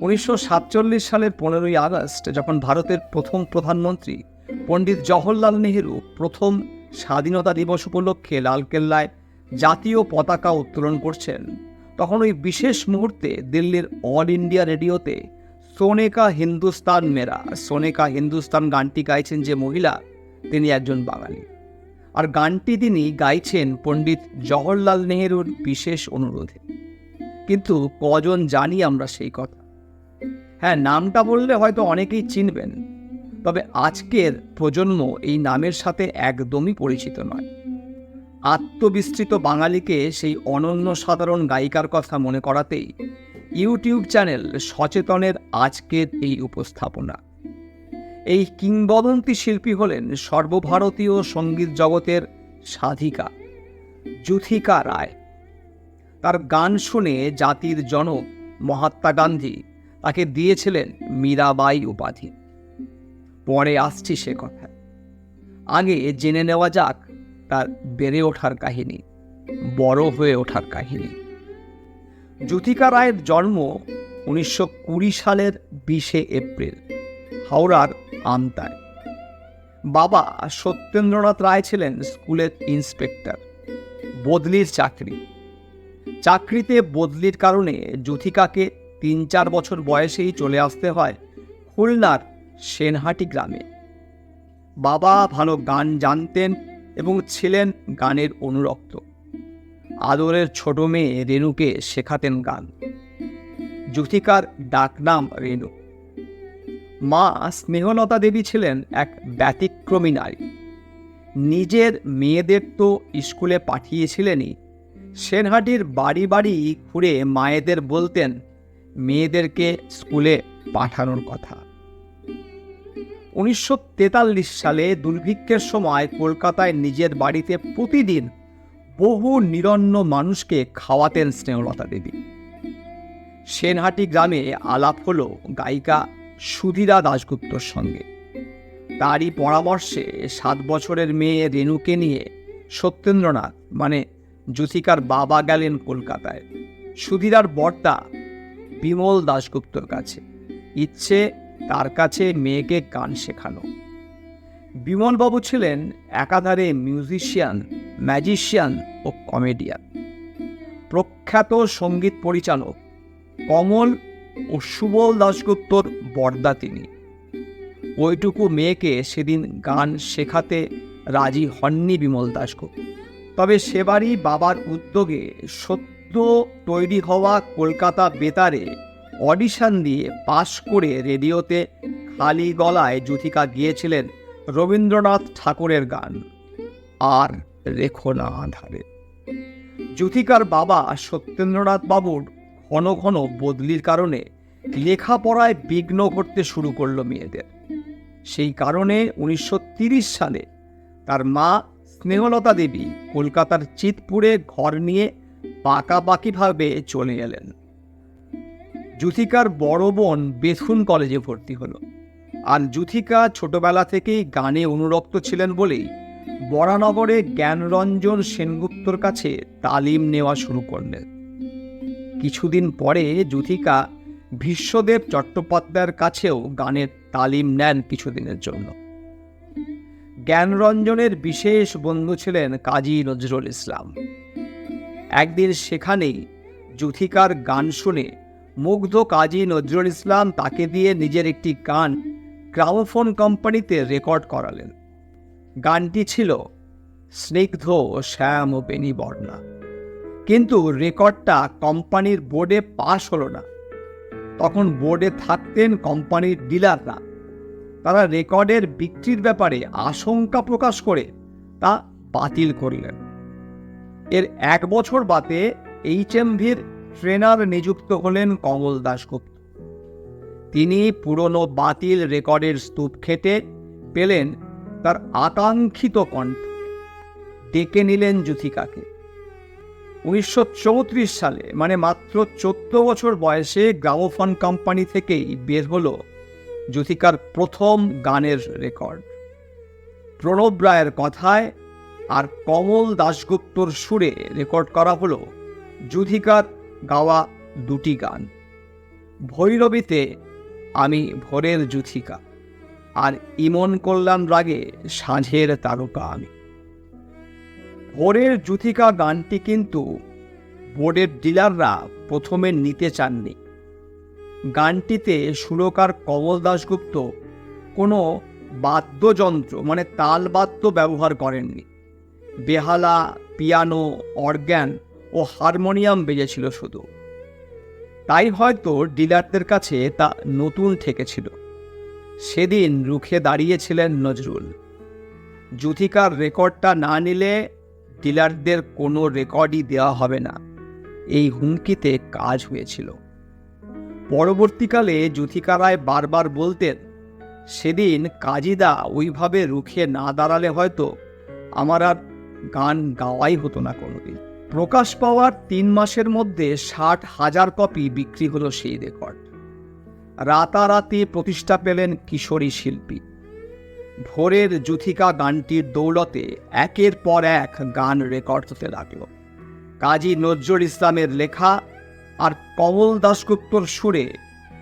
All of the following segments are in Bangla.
উনিশশো সাতচল্লিশ সালের পনেরোই আগস্ট, যখন ভারতের প্রথম প্রধানমন্ত্রী পণ্ডিত জওহরলাল নেহেরু প্রথম স্বাধীনতা দিবস উপলক্ষে লালকেল্লায় জাতীয় পতাকা উত্তোলন করছেন, তখন ওই বিশেষ মুহূর্তে দিল্লির অল ইন্ডিয়া রেডিওতে সোনেকা হিন্দুস্তান মেরা, সোনেকা হিন্দুস্তান গানটি গাইছেন যে মহিলা, তিনি একজন বাঙালি। আর গানটি তিনি গাইছেন পণ্ডিত জওহরলাল নেহেরুর বিশেষ অনুরোধে। কিন্তু কজন জানি আমরা সেই কথা। হ্যাঁ নামটা বললে হয়তো অনেকেই চিনবেন। তবে আজকের প্রজন্ম এই নামের সাথে একদমই পরিচিত নয়। আত্মবিস্তৃত বাঙালিকে সেই অনন্য সাধারণ গায়িকার কথা মনে করাতেই ইউটিউব চ্যানেল সচেতনের আজকের এই উপস্থাপনা। এই কিংবদন্তি শিল্পী হলেন সর্বভারতীয় সংগীত জগতের সাধিকা যুথিকা রায়। তার গান শুনে জাতির জনক মহাত্মা গান্ধী তাকে দিয়েছিলেন মীরাবাই উপাধি। পরে আসছি সে কথা। আগে জেনে নেওয়া যাক তার বেড়ে ওঠার কাহিনী, বড় হয়ে ওঠার কাহিনী। যুথিকা রায়ের জন্ম উনিশশো কুড়ি সালের বিশে এপ্রিল, হাওড়ার আমতায়। বাবা সত্যেন্দ্রনাথ রায় ছিলেন স্কুলের ইন্সপেক্টর, বদলির চাকরি। চাকরিতে বদলির কারণে যুথিকাকে তিন চার বছর বয়সেই চলে আসতে হয় খুলনার সেনহাটি গ্রামে। বাবা ভালো গান জানতেন এবং ছিলেন গানের অনুরক্ত। আদরের ছোট মেয়ে রেণুকে শেখাতেন গান। যুথিকার ডাকনাম রেণু। মা স্নেহলতা দেবী ছিলেন এক ব্যতিক্রমী নারী। নিজের মেয়েদের তো স্কুলে পাঠিয়েছিলেনই। সেনহাটির বাড়ি বাড়ি ঘুরে মায়েদের বলতেন মেয়েদেরকে স্কুলে পাঠানোর কথা। উনিশশো তেতাল্লিশ সালে দুর্ভিক্ষের সময় কলকাতায় নিজের বাড়িতে প্রতিদিন বহু নিরন্ন মানুষকে খাওয়াতেন স্নেহলতা দেবী। সেনহাটি গ্রামে আলাপ হলো গায়িকা সুধীরা দাশগুপ্তর সঙ্গে। তারই পরামর্শে সাত বছরের মেয়ে রেণুকে নিয়ে সত্যেন্দ্রনাথ মানে যুথিকার বাবা গেলেন কলকাতায়। সুধীরার বর্তা বিমল দাশগুপ্তর কাছে। ইচ্ছে তার কাছে মেয়েকে গান শেখানো। বিমলবাবু ছিলেন একাধারে মিউজিশিয়ান, ম্যাজিশিয়ান ও কমেডিয়ান। প্রখ্যাত সংগীত পরিচালক কমল ও সুবল দাশগুপ্তর বর্দা তিনি। ওইটুকু মেয়েকে সেদিন গান শেখাতে রাজি হননি বিমল দাশগুপ্ত। তবে সেবারই বাবার উদ্যোগে সদ্য তৈরি হওয়া কলকাতা বেতারে অডিশন দিয়ে পাশ করে রেডিওতে খালি গলায় যুথিকা গিয়েছিলেন রবীন্দ্রনাথ ঠাকুরের গান। আর রেখো না আধারে। যুথিকার বাবা সত্যেন্দ্রনাথ বাবুর ঘন ঘন বদলির কারণে লেখাপড়ায় বিঘ্ন ঘটতে শুরু করল মেয়েদের। সেই কারণে উনিশশো সালে তার মা স্নেহলতা দেবী কলকাতার চিতপুরে ঘর নিয়ে পাকাপাকিভাবে চলে এলেন। যুথিকার বড় বোন বেথুন কলেজে ভর্তি হলো। আর যুথিকা ছোটবেলা থেকেই গানে অনুরক্ত ছিলেন বলেই বরানগরে জ্ঞানরঞ্জন সেনগুপ্তর কাছে তালিম নেওয়া শুরু করলেন। কিছুদিন পরে যুথিকা বিশ্বদেব চট্টোপাধ্যায়ের কাছেও গানের তালিম নেন কিছুদিনের জন্য। জ্ঞানরঞ্জনের বিশেষ বন্ধু ছিলেন কাজী নজরুল ইসলাম। একদিন সেখানেই যুথিকার গান শুনে মুগ্ধ কাজী নজরুল ইসলাম তাকে দিয়ে নিজের একটি গান গ্রামোফোন কোম্পানিতে রেকর্ড করালেন। গানটি ছিল স্নিগ্ধ শ্যাম ও বেনি বর্ণা। কিন্তু রেকর্ডটা কোম্পানির বোর্ডে পাশ হলো না। তখন বোর্ডে থাকতেন কোম্পানির ডিলাররা। তারা রেকর্ডের বিক্রির ব্যাপারে আশঙ্কা প্রকাশ করে তা বাতিল করলেন। এর এক বছর বাদে এইচ এইচএমভির ট্রেনার নিযুক্ত হলেন কমল দাশগুপ্ত। তিনি পুরনো বাতিল রেকর্ডের স্তূপ খেতে পেলেন তার আকাঙ্ক্ষিত কণ্ঠ। ডেকে নিলেন যুথিকাকে উনিশশো চৌত্রিশ সালে মানে মাত্র চোদ্দ বছর বয়সে গ্রামোফোন কোম্পানি থেকেই বের হলো যুথিকার প্রথম গানের রেকর্ড। প্রণব রায়ের কথায় আর কমল দাশগুপ্তর সুরে রেকর্ড করা হলো যুথিকার গাওয়া দুটি গান। ভৈরবীতে আমি ভোরের যুথিকা, আর ইমন কল্যাণ রাগে সাঁঝের তারকা আমি। ভোরের যুথিকা গানটি কিন্তু বোর্ডের ডিলাররা প্রথমে নিতে চাননি। গানটিতে সুরকার কমল দাশগুপ্ত কোনো বাদ্যযন্ত্র মানে তালবাদ্য ব্যবহার করেননি। বেহালা, পিয়ানো, অর্গ্যান ও হারমোনিয়াম বেজেছিল শুধু। তাই হয়তো ডিলারদের কাছে তা নতুন ঠেকেছিল। সেদিন রুখে দাঁড়িয়েছিলেন নজরুল। জুথিকার রেকর্ডটা না নিলে ডিলারদের কোনো রেকর্ডই দেওয়া হবে না। এই হুমকিতে কাজ হয়েছিল। পরবর্তীকালে জুথিকা রায় বারবার বলতেন, সেদিন কাজীদা ওইভাবে রুখে না দাঁড়ালে হয়তো আমার আর গান গাওয়াই হতো না কোনোদিন। প্রকাশ পাওয়ার তিন মাসের মধ্যে ষাট হাজার কপি বিক্রি হলো সেই রেকর্ড। রাতারাতি প্রতিষ্ঠা পেলেন কিশোরী শিল্পী। ভোরের জুথিকা গানটির দৌলতে একের পর এক গান রেকর্ড হতে লাগল। কাজী নজরুল ইসলামের লেখা আর কমল দাশগুপ্তর সুরে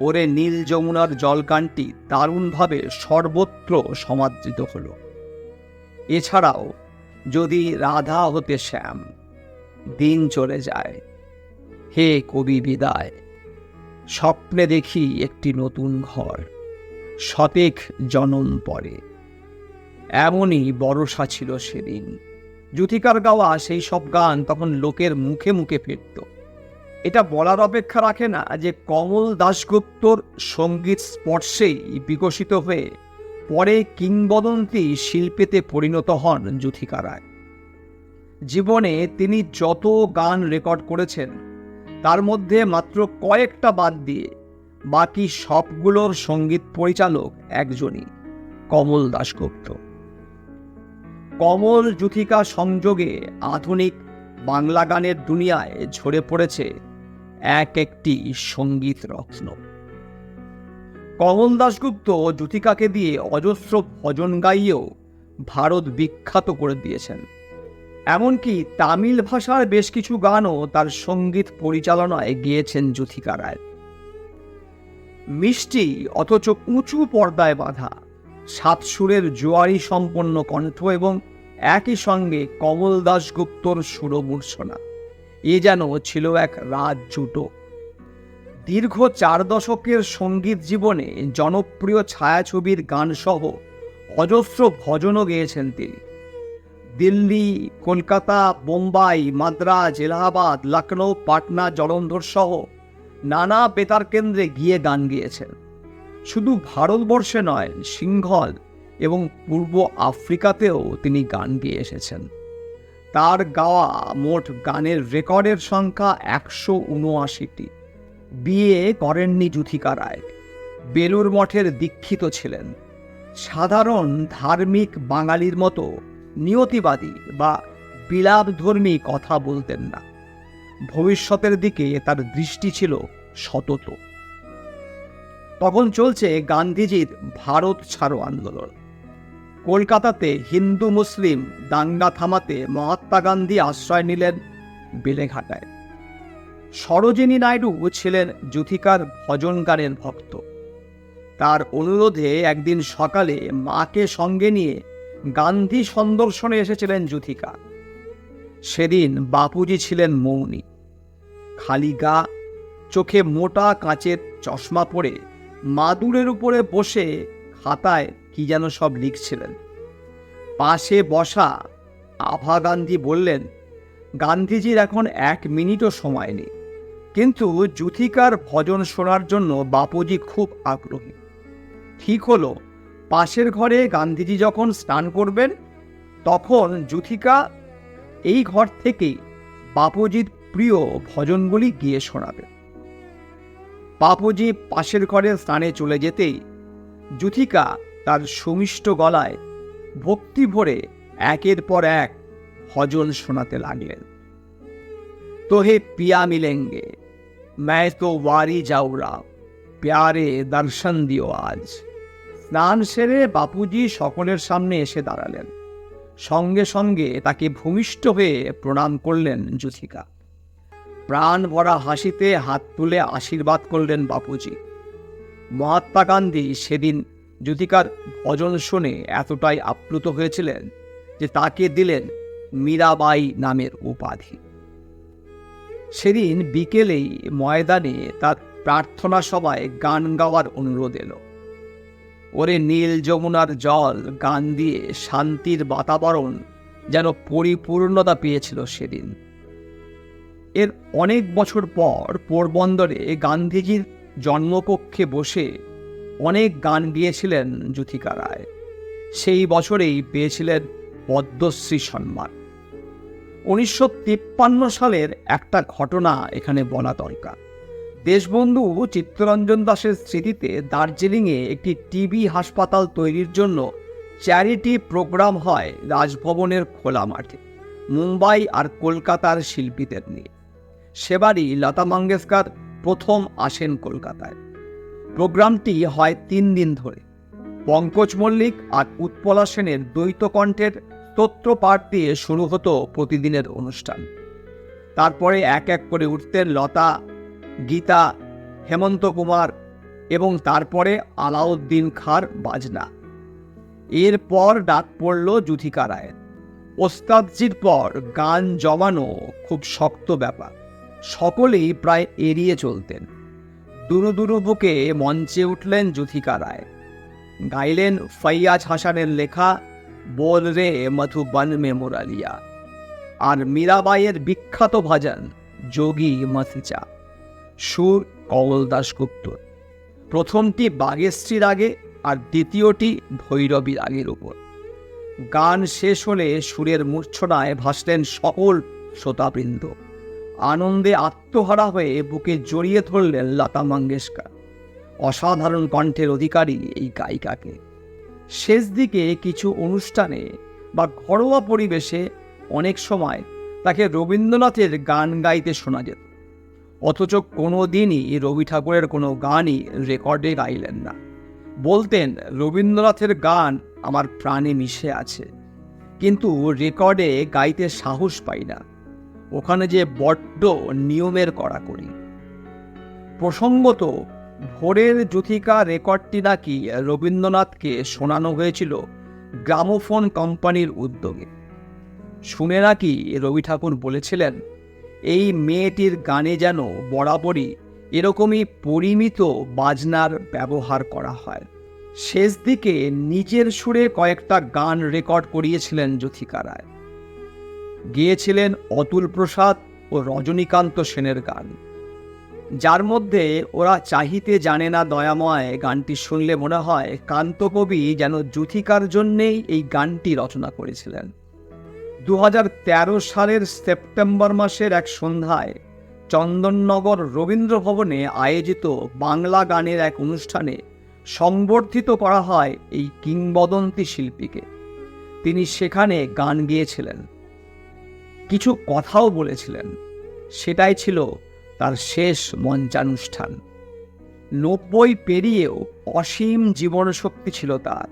ওরে নীল যমুনার জলগানটি দারুণভাবে সর্বত্র সমাদৃত হল। এছাড়াও যদি রাধা হতে শ্যাম, দিন চলে যায়। হে কবি বিদায়, স্বপ্নে দেখি একটি নতুন ঘর শতেক জনম পরে। এমনই বরসা ছিল সেদিন। জুথিকার গাওয়া সেই সব গান তখন লোকের মুখে মুখে ফিরত। এটা বলার অপেক্ষা রাখে না যে কমল দাশগুপ্তর সংগীত স্পর্শেই বিকশিত হয়ে পরে কিংবদন্তি শিল্পীতে পরিণত হন যুথিকা রায়। জীবনে তিনি যত গান রেকর্ড করেছেন, তার মধ্যে মাত্র কয়েকটা বাদ দিয়ে বাকি সবগুলোর সংগীত পরিচালক একজনই, কমল দাশগুপ্ত। কমল যুথিকা সংযোগে আধুনিক বাংলা গানের দুনিয়ায় ঝরে পড়েছে এক একটি সংগীত রত্ন। কমল দাশগুপ্ত জুথিকাকে দিয়ে অজস্র ভজন গাইয়েও ভারত বিখ্যাত করে দিয়েছেন। এমনকি তামিল ভাষার বেশ কিছু গানও তার সংগীত পরিচালনায় গিয়েছেন জুথিকা রায়। মিষ্টি, অথচ উঁচু পর্দায় বাঁধা, সাত সুরের জোয়ারি সম্পন্ন কণ্ঠ এবং একই সঙ্গে কমল দাশগুপ্তর সুরমূর্ছনা। এ যেন ছিল এক রাজ জুটো দীর্ঘ চার দশকের সংগীত জীবনে জনপ্রিয় ছায়াছবির গানসহ অজস্র ভজনও গেয়েছেন তিনি। দিল্লি, কলকাতা, বোম্বাই, মাদ্রাজ, এলাহাবাদ লখনৌ পাটনা, জলন্ধর সহ নানা বেতার কেন্দ্রে গিয়ে গান গিয়েছেন। শুধু ভারতবর্ষে নয়, সিংহল এবং পূর্ব আফ্রিকাতেও তিনি গান গেয়ে এসেছেন। তার গাওয়া মোট গানের রেকর্ডের সংখ্যা একশো উনআশিটি। বিয়ে করেননি যুথিকা রায়। বেলুর মঠের দীক্ষিত ছিলেন। সাধারণ ধার্মিক বাঙালির মতো নিয়তিবাদী বা বিলাপধর্মী কথা বলতেন না। ভবিষ্যতের দিকে তার দৃষ্টি ছিল সতত। তখন চলছে গান্ধীজির ভারত ছাড়ো আন্দোলন। কলকাতাতে হিন্দু মুসলিম দাঙ্গা থামাতে মহাত্মা গান্ধী আশ্রয় নিলেন বেলেঘাটায়। সরোজিনী নাইডু ছিলেন যুথিকার ভজন গানের ভক্ত। তার অনুরোধে একদিন সকালে মাকে সঙ্গে নিয়ে গান্ধী সন্দর্শনে এসেছিলেন যুথিকা। সেদিন বাপুজি ছিলেন মৌনী। খালি গা, চোখে মোটা কাঁচের চশমা পরে মাদুরের উপরে বসে খাতায় কি যেন সব লিখছিলেন। পাশে বসা আভা গান্ধী বললেন, গান্ধীজির এখন এক মিনিটও সময় নেই। কিন্তু জুথিকার ভজন শোনার জন্য বাপুজি খুব আগ্রহী। ঠিক হলো, পাশের ঘরে গান্ধীজি যখন স্নান করবেন, তখন জুথিকা এই ঘর থেকেই বাপুজির প্রিয় ভজনগুলি গিয়ে শোনাবে। বাপুজি পাশের ঘরে স্নানে চলে যেতেই জুথিকা তার সুমিষ্ট গলায় ভক্তি ভরে একের পর এক ভজন শোনাতে লাগলেন। তো হে পিয়া মিলেঙ্গে मैं তো ওয়ারি যাওরা প্যারে দর্শন দিও আজ স্নান সেরে বাপুজি সকলের সামনে এসে দাঁড়ালেন। সঙ্গে সঙ্গে তাকে ভূমিষ্ঠ হয়ে প্রণাম করলেন জুথিকা প্রাণ ভরা হাসিতে হাত তুলে আশীর্বাদ করলেন বাপুজি। মহাত্মা গান্ধী সেদিন জ্যোতিকার ভজন শুনে এতটাই আপ্লুত হয়েছিলেন যে তাকে দিলেন মীরাবাই নামের উপাধি। সেদিন বিকেলেই ময়দানে তার প্রার্থনা সভায় গান গাওয়ার অনুরোধ এলো। ওরে নীল যমুনার জল, গান দিয়ে শান্তির বাতাবরণ যেন পরিপূর্ণতা পেয়েছিল সেদিন। এর অনেক বছর পর পোরবন্দরে গান্ধীজির জন্মকক্ষে বসে অনেক গান গিয়েছিলেন জ্যোতিকা রায়। সেই বছরেই পেয়েছিলেন পদ্মশ্রী সম্মান। উনিশশো তিপ্পান্ন সালের একটা ঘটনা এখানে বলা দরকার। দেশবন্ধু চিত্তরঞ্জন দাসের স্মৃতিতে দার্জিলিংয়ে একটি টিবি হাসপাতাল তৈরির জন্য চ্যারিটি প্রোগ্রাম হয় রাজভবনের খোলা মাঠে, মুম্বাই আর কলকাতার শিল্পীদের নিয়ে। সেবারই লতা মঙ্গেশকর প্রথম আসেন কলকাতায়। প্রোগ্রামটি হয় তিন দিন ধরে। পঙ্কজ মল্লিক আর উৎপলা সেনের দ্বৈত কণ্ঠের স্তোত্র পাঠ দিয়ে শুরু হতো প্রতিদিনের অনুষ্ঠান। তারপরে এক এক করে উঠতেন লতা, গীতা, হেমন্ত কুমার এবং তারপরে আলাউদ্দিন খার বাজনা। এরপর ডাক পড়ল জুথিকা রায়ের। ওস্তাদজির পর গান জমানো খুব শক্ত ব্যাপার। সকলেই প্রায় এড়িয়ে চলতেন। দুরু দুরু বুকে মঞ্চে উঠলেন যুথিকা রায়। গাইলেন ফৈয়াজ হাসানের লেখা বল রে মধুবন মে মুরালিয়া। আর মীরাবাইয়ের বিখ্যাত ভজন, যোগী মথিচা। সুর কমল দাশগুপ্ত প্রথমটি বাগেশ্রী রাগে আর দ্বিতীয়টি ভৈরবী রাগের উপর। গান শেষ হলে সুরের মূর্ছনায় ভাসলেন সকল শ্রোতাবৃন্দ। আনন্দে আত্মহারা হয়ে বুকে জড়িয়ে ধরলেন লতা মঙ্গেশকর। অসাধারণ কণ্ঠের অধিকারী এই গায়িকাকে। শেষ দিকে কিছু অনুষ্ঠানে বা ঘরোয়া পরিবেশে অনেক সময় তাকে রবীন্দ্রনাথের গান গাইতে শোনা যেত। অথচ কোনো দিনই রবি ঠাকুরের কোনো গানই রেকর্ডে গাইলেন না। বলতেন, রবীন্দ্রনাথের গান আমার প্রাণে মিশে আছে। কিন্তু রেকর্ডে গাইতে সাহস পাই না। ওখানে যে বড্ড নিয়মের কড়াকড়ি। প্রসঙ্গত ভোরের জ্যোতিকা রেকর্ডটি নাকি রবীন্দ্রনাথকে শোনানো হয়েছিল গ্রামোফোন কোম্পানির উদ্যোগে। শুনে নাকি রবি ঠাকুর বলেছিলেন, এই মেয়েটির গানে যেন বরাবরই এরকমই পরিমিত বাজনার ব্যবহার করা হয়। শেষ দিকে নিজের সুরে কয়েকটা গান রেকর্ড করিয়েছিলেন জ্যোতিকা রায়। গিয়েছিলেন অতুল প্রসাদ ও রজনীকান্ত সেনের গান। যার মধ্যে ওরা চাহিতে জানে না দয়াময় গানটি শুনলে মনে হয় কান্তকবি যেন জ্যোতিকার জন্যেই এই গানটি রচনা করেছিলেন। দু হাজার তেরো সালের সেপ্টেম্বর মাসের এক সন্ধ্যায় চন্দননগর রবীন্দ্র ভবনে আয়োজিত বাংলা গানের এক অনুষ্ঠানে সংবর্ধিত করা হয় এই কিংবদন্তি শিল্পীকে। তিনি সেখানে গান গিয়েছিলেন। কিছু কথাও বলেছিলেন। সেটাই ছিল তার শেষ মঞ্চানুষ্ঠান। নব্বই পেরিয়েও অসীম জীবনশক্তি ছিল তার।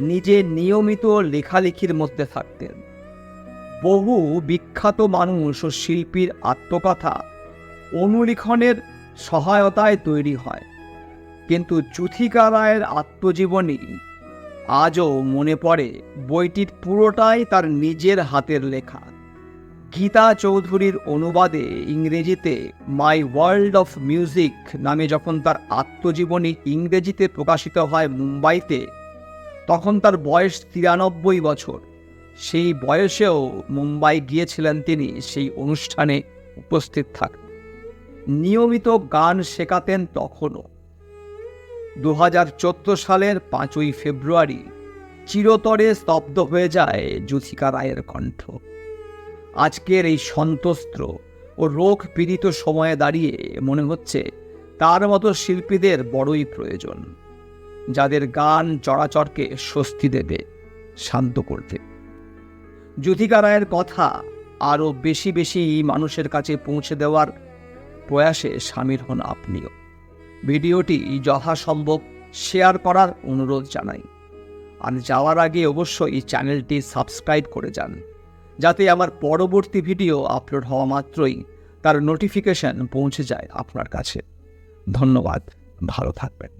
নিজে নিয়মিত লেখালেখির মধ্যে থাকতেন। বহু বিখ্যাত মানুষ ও শিল্পীর আত্মকথা অনুলিখনের সহায়তায় তৈরি হয়। কিন্তু চুথিকা রায়ের আত্মজীবনী আজও মনে পড়ে বইটির পুরোটাই তার নিজের হাতের লেখা। গীতা চৌধুরীর অনুবাদে ইংরেজিতে মাই ওয়ার্ল্ড অফ মিউজিক নামে যখন তার আত্মজীবনী ইংরেজিতে প্রকাশিত হয় মুম্বাইতে, তখন তার বয়স তিরানব্বই বছর। সেই বয়সেও মুম্বাই গিয়েছিলেন তিনি সেই অনুষ্ঠানে উপস্থিত থাকতেন নিয়মিত গান শেখাতেন তখনও। দু হাজার চোদ্দ সালের পাঁচই ফেব্রুয়ারি চিরতরে স্তব্ধ হয়ে যায় জ্যোতিকা রায়ের কণ্ঠ। আজকের এই সন্তস্ত্র ও রোগ পীড়িত সময়ে দাঁড়িয়ে মনে হচ্ছে তার মতো শিল্পীদের বড়ই প্রয়োজন, যাদের গান চরাচরকে স্বস্তি দেবে, শান্ত করতে। জ্যোতিকা রায়ের কথা আরও বেশি বেশি মানুষের কাছে পৌঁছে দেওয়ার প্রয়াসে সামিল হন আপনিও। ভিডিওটি যথাসম্ভব শেয়ার করার অনুরোধ জানাই। আর যাওয়ার আগে অবশ্যই চ্যানেলটি সাবস্ক্রাইব করে যান। যাতে আমার পরবর্তী ভিডিও আপলোড হওয়া মাত্রই তার নোটিফিকেশান পৌঁছে যায় আপনার কাছে। ধন্যবাদ, ভালো থাকবেন।